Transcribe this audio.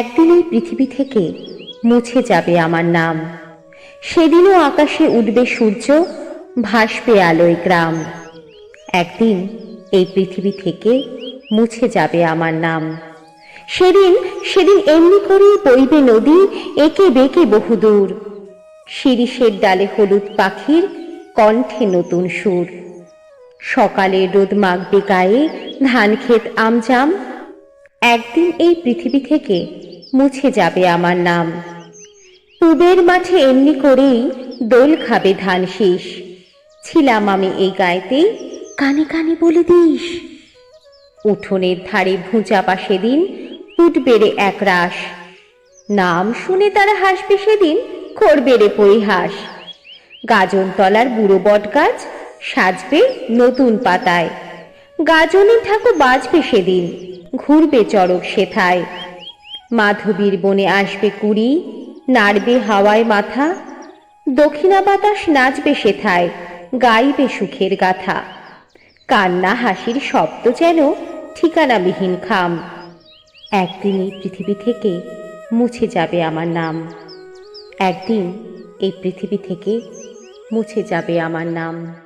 একদিন এই পৃথিবী থেকে মুছে যাবে আমার নাম। সেদিনও আকাশে উঠবে সূর্য, ভাসবে আলোয় গ্রাম। একদিন এই পৃথিবী থেকে মুছে যাবে আমার নাম। সেদিন সেদিন এমনি করেই বইবে নদী, একে বেঁকে বহুদূর। শিরিষের ডালে হলুদ পাখির কণ্ঠে নতুন সুর। সকালে রোদ মাগবে গায়ে ধান ক্ষেত আমজাম একদিন এই পৃথিবী থেকে মুছে যাবে আমার নাম। পুবের মাঠে এমনি করেই দোল খাবে ধান শীষ। ছিলাম আমি এই গায়েতেই, কানে কানে বলে দিস। উঠোনের ধারে ভুঁচাপা সেদিন পুট বেড়ে এক রাস নাম শুনে তারা হাসবে সেদিন করবে রে পরিহাস। গাজনতলার বুড়ো বট গাছ সাজবে নতুন পাতায়। গাজনের ঠাকুর বাজবে সেদিন। ঘুরবে চড়ক সেথায়। মাধবীর বনে আসবে কুড়ি, নাড়বে হাওয়ায় মাথা, দক্ষিণা বাতাস নাচবে সেথায়, গাইবে সুখের গাথা। কান্না হাসির শব্দ যেন ঠিকানাবিহীন খাম। একদিন এই পৃথিবী থেকে মুছে যাবে আমার নাম। একদিন এই পৃথিবী থেকে মুছে যাবে আমার নাম।